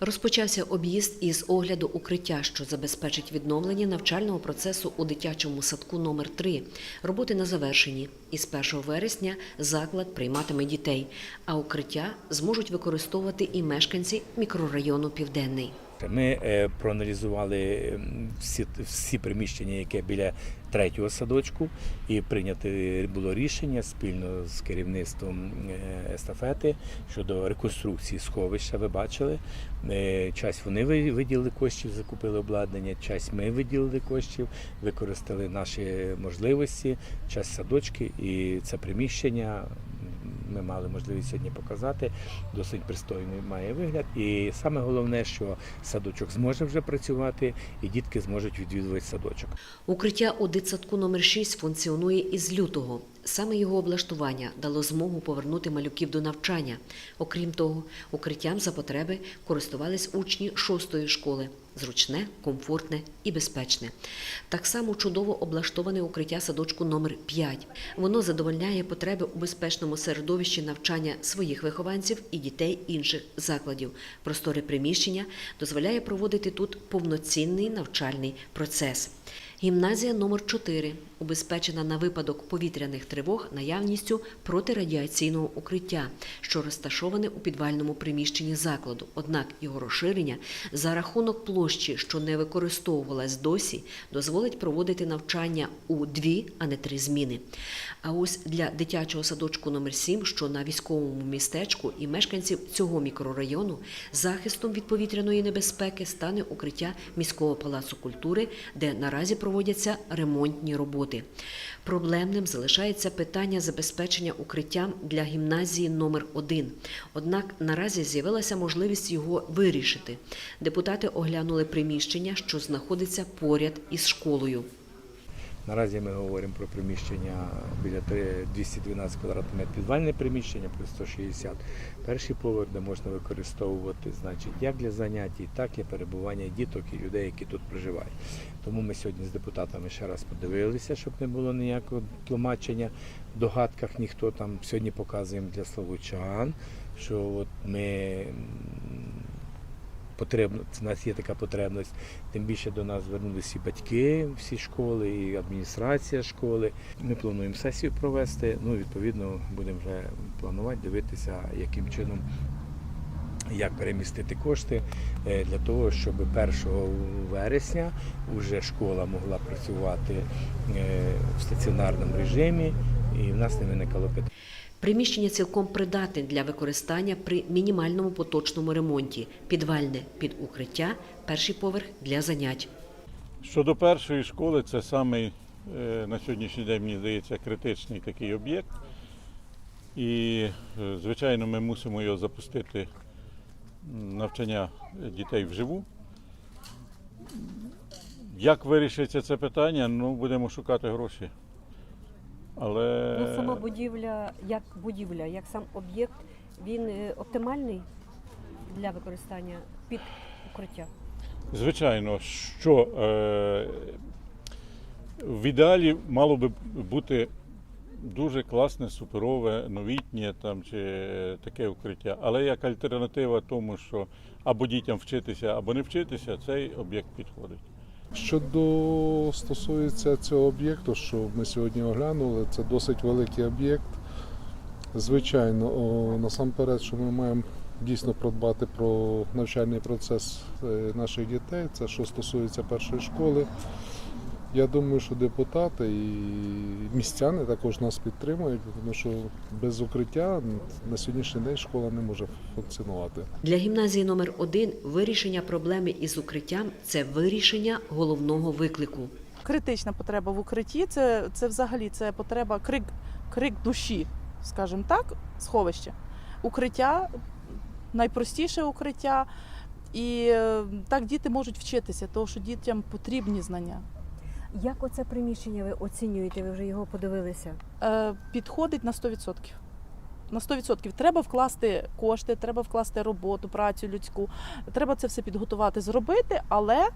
Розпочався об'їзд із огляду укриття, що забезпечить відновлення навчального процесу у дитячому садку номер 3 Роботи на завершенні. Із 1 вересня заклад прийматиме дітей, а укриття зможуть використовувати і мешканці мікрорайону Південний. Ми е, проаналізували всі, всі приміщення, які біля третього садочку, і прийнято було рішення спільно з керівництвом е, естафети щодо реконструкції сховища. Ви бачили, Е, часть вони виділили коштів, закупили обладнання, часть ми виділили коштів, використали наші можливості, часть садочки і це приміщення. Ми мали можливість сьогодні показати. Досить пристойний має вигляд. І саме головне, що садочок зможе вже працювати, і дітки зможуть відвідувати садочок. Укриття у дитсадку номер 6 функціонує із лютого. Саме його облаштування дало змогу повернути малюків до навчання. Окрім того, укриттям за потреби користувались учні шостої школи. Зручне, комфортне і безпечне. Так само чудово облаштоване укриття садочку номер 5. Воно задовольняє потреби у безпечному середовищі навчання своїх вихованців і дітей інших закладів. Просторе приміщення дозволяє проводити тут повноцінний навчальний процес. Гімназія номер 4 убезпечена на випадок повітряних тривог наявністю протирадіаційного укриття, що розташоване у підвальному приміщенні закладу. Однак його розширення за рахунок площі, що не використовувалась досі, дозволить проводити навчання у дві, а не три зміни. А ось для дитячого садочку номер 7 що на військовому містечку і мешканців цього мікрорайону захистом від повітряної небезпеки стане укриття міського палацу культури, де наразі проводяться ремонтні роботи. Проблемним залишається питання забезпечення укриттям для гімназії номер 1 Однак наразі з'явилася можливість його вирішити. Депутати оглянули приміщення, що знаходиться поряд із школою. Наразі ми говоримо про приміщення біля 212 квадратних метрів підвальне приміщення, плюс 160 перший поверх, де можна використовувати значить, як для занять, так і перебування діток і людей, які тут проживають. Тому ми сьогодні з депутатами ще раз подивилися, щоб не було ніякого тлумачення в догадках. Ніхто там сьогодні показуємо для словучан, що от ми потрібно, у нас є така потребність. Тим більше до нас звернулися і батьки всі школи, і адміністрація школи. Ми плануємо сесію провести. Ну, відповідно, будемо вже планувати, дивитися, яким чином. Як перемістити кошти е, для того, щоб 1 вересня вже школа могла працювати е, в стаціонарному режимі, і в нас не виникало питань. Приміщення цілком придатне для використання при мінімальному поточному ремонті, підвальне під укриття, перший поверх для занять. Щодо першої школи, це самий е, на сьогоднішній день, мені здається, критичний такий об'єкт. І, е, звичайно, ми мусимо його запустити навчання дітей вживу. Як вирішиться це питання, ну, будемо шукати гроші. Але Ну, сама будівля, як будівля, як сам об'єкт, він е, оптимальний для використання під укриття. Звичайно, що е, в ідеалі мало би бути дуже класне, суперове, новітнє там, чи таке укриття. Але як альтернатива тому, що або дітям вчитися, або не вчитися, цей об'єкт підходить. Щодо стосується цього об'єкту, що ми сьогодні оглянули, це досить великий об'єкт. Звичайно, о, насамперед, що ми маємо дійсно продбати про навчальний процес е, наших дітей. Це що стосується першої школи. Я думаю, що депутати і містяни також нас підтримують, тому що без укриття на сьогоднішній день школа не може функціонувати. Для гімназії номер 1 вирішення проблеми із укриттям це вирішення головного виклику. критична потреба в укритті. Це, це взагалі це потреба, крик, крик душі, скажімо так, сховище. Укриття найпростіше укриття. І е, так діти можуть вчитися, тому що дітям потрібні знання. Як оце приміщення ви оцінюєте? Ви вже його подивилися? Е, підходить на 100%. На 100%. Треба вкласти кошти, треба вкласти роботу, працю людську. Треба це все підготувати, зробити, але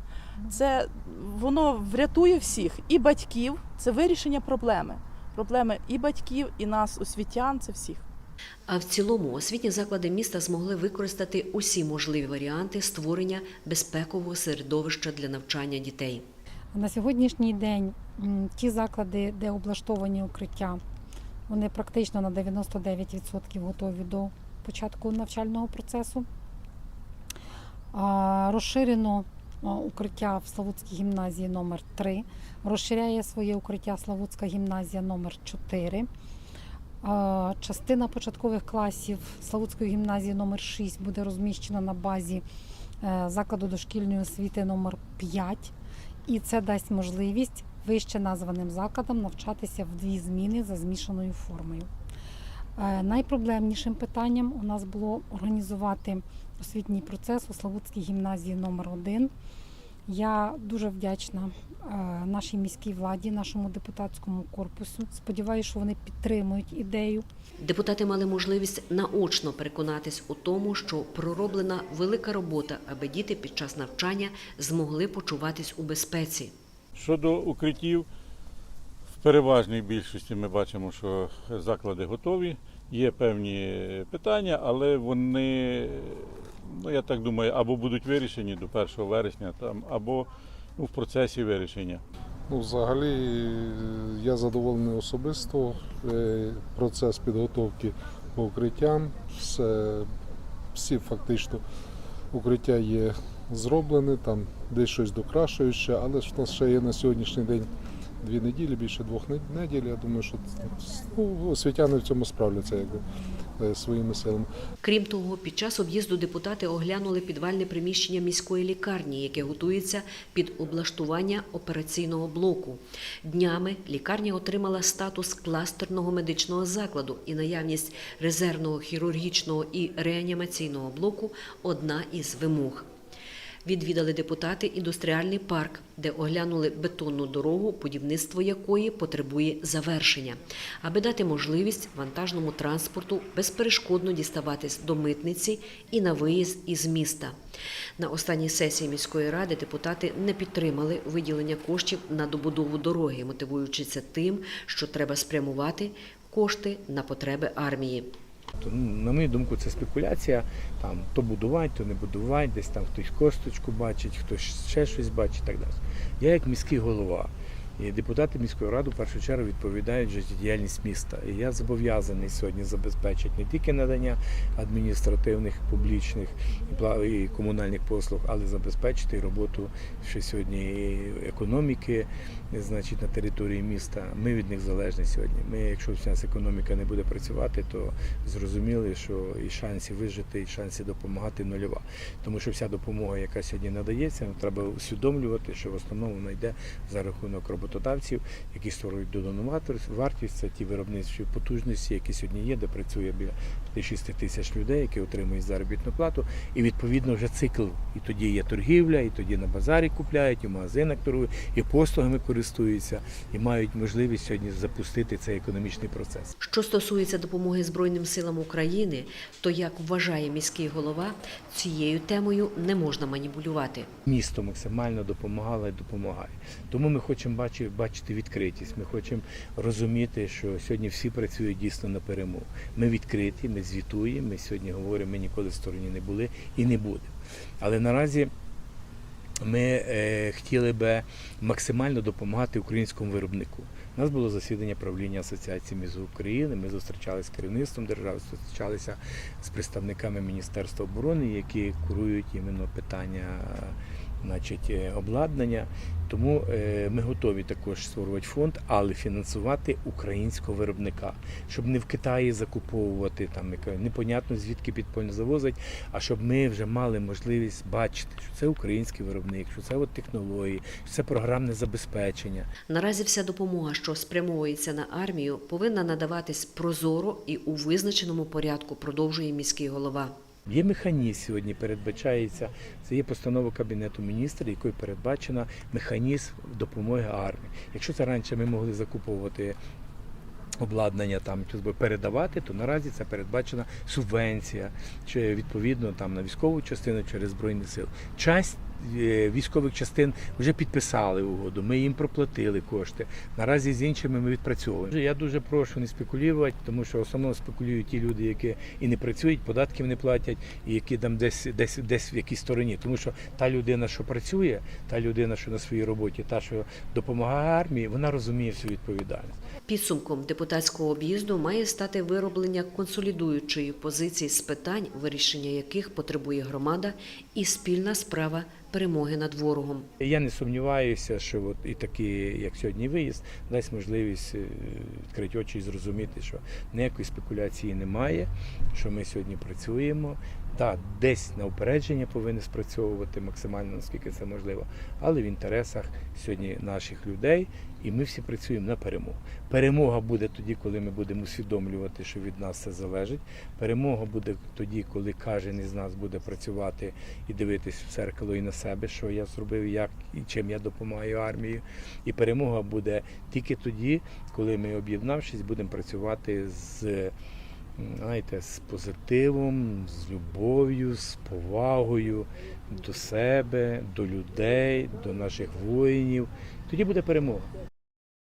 це воно врятує всіх і батьків. Це вирішення проблеми. Проблеми і батьків, і нас, освітян, це всіх. А в цілому освітні заклади міста змогли використати усі можливі варіанти створення безпекового середовища для навчання дітей. На сьогоднішній день ті заклади, де облаштовані укриття, вони практично на 99% готові до початку навчального процесу. Розширено укриття в Славутській гімназії номер 3 розширяє своє укриття Славутська гімназія номер 4 Частина початкових класів Славутської гімназії номер 6 буде розміщена на базі е, закладу дошкільної освіти номер 5 і це дасть можливість вище названим закладам навчатися в дві зміни за змішаною формою. Е, Найпроблемнішим питанням у нас було організувати освітній процес у Славутській гімназії номер 1 Я дуже вдячна е, нашій міській владі, нашому депутатському корпусу. Сподіваюся, що вони підтримують ідею. Депутати мали можливість наочно переконатись у тому, що пророблена велика робота, аби діти під час навчання змогли почуватись у безпеці. Щодо укриттів, в переважній більшості ми бачимо, що заклади готові. Є певні питання, але вони, ну я так думаю, або будуть вирішені до 1 вересня, там, або ну, в процесі вирішення. Ну, взагалі, я задоволений особисто. Е, Процес підготовки по укриттям. Все, всі фактично укриття є зроблені, там десь щось докрашують ще, але ж в нас ще є на сьогоднішній день дві неділі, більше двох неділь. Я думаю, що ну, освітяни в цьому справляться якби, своїми силами. Крім того, під час об'їзду депутати оглянули підвальне приміщення міської лікарні, яке готується під облаштування операційного блоку. Днями лікарня отримала статус кластерного медичного закладу і наявність резервного хірургічного і реанімаційного блоку одна із вимог. Відвідали депутати індустріальний парк, де оглянули бетонну дорогу, будівництво якої потребує завершення, аби дати можливість вантажному транспорту безперешкодно діставатись до митниці і на виїзд із міста. На останній сесії міської ради депутати не підтримали виділення коштів на добудову дороги, мотивуючи це тим, що треба спрямувати кошти на потреби армії. То, ну, на мою думку, це спекуляція. Там то будувати, то не будувати, десь там хтось косточку бачить, хтось ще щось бачить і так далі. Я як міський голова. І депутати міської ради в першу чергу відповідають за діяльність міста. І я зобов'язаний сьогодні забезпечити не тільки надання адміністративних, публічних і комунальних послуг, але забезпечити роботу ще сьогодні економіки, значить, на території міста. Ми від них залежні сьогодні. Ми, якщо вся економіка не буде працювати, то зрозуміли, що і шансів вижити, і шансів допомагати нульова. Тому що вся допомога, яка сьогодні надається, треба усвідомлювати, що в основному вона йде за рахунок роботодавців, які створюють додану вартість-. Це ті виробничі потужності, які сьогодні є, де працює біля 5-6 тисяч людей, які отримують заробітну плату. І відповідно вже цикл. І тоді є торгівля, і тоді на базарі купляють, і в магазинах торгують, і послугами користуються, і мають можливість сьогодні запустити цей економічний процес. Що стосується допомоги Збройним силам України, то як вважає міський голова, цією темою не можна маніпулювати. місто максимально допомагало і допомагає. Тому ми хочемо бачити, бачити відкритість. Ми хочемо розуміти, що сьогодні всі працюють дійсно на перемогу. Ми відкриті, ми звітуємо. Ми сьогодні говоримо, ми ніколи в стороні не були і не будемо. Але наразі. Ми е, хотіли би максимально допомагати українському виробнику. У нас було засідання правління Асоціації міст України. Ми зустрічалися з керівництвом держави, зустрічалися з представниками Міністерства оборони, які курують іменно питання значить, е, обладнання. Тому е, ми готові також створювати фонд, але фінансувати українського виробника, щоб не в Китаї закуповувати там яке непонятно звідки підпольно завозить, а щоб ми вже мали можливість бачити, що це український виробник, що це от технології, що це програмне забезпечення. Наразі вся допомога, що спрямовується на армію, повинна надаватись прозоро і у визначеному порядку, продовжує міський голова. Є механізм сьогодні, передбачається. Це є постанова Кабінету міністрів, якою передбачена механізм допомоги армії. Якщо це раніше ми могли закуповувати обладнання там передавати, то наразі це передбачена субвенція, чи відповідно там на військову частину через збройні сили. Часть військових частин вже підписали угоду. Ми їм проплатили кошти. Наразі з іншими ми відпрацьовуємо. Я дуже прошу не спекулювати, тому що в основному спекулюють ті люди, які і не працюють, податків не платять, і які там десь десь десь в якійсь стороні. Тому що та людина, що працює, та людина, що на своїй роботі, та що допомагає армії, вона розуміє всю відповідальність. Підсумком депутатського об'їзду має стати вироблення консолідуючої позиції з питань, вирішення яких потребує громада, і спільна справа перемоги над ворогом. Я не сумніваюся, що от і такий, як сьогодні виїзд, дасть можливість е, відкрити очі і зрозуміти, що ніякої спекуляції немає, що ми сьогодні працюємо. Та десь на упередження повинні спрацьовувати максимально наскільки це можливо, але в інтересах сьогодні наших людей, і ми всі працюємо на перемогу. Перемога буде тоді, коли ми будемо усвідомлювати, що від нас це залежить. Перемога буде тоді, коли кожен із нас буде працювати і дивитись в зеркало і на себе, що я зробив, як і чим я допомагаю армії. І перемога буде тільки тоді, коли ми, об'єднавшись, будемо працювати з. Знаєте, з позитивом, з любов'ю, з повагою до себе, до людей, до наших воїнів. Тоді буде перемога.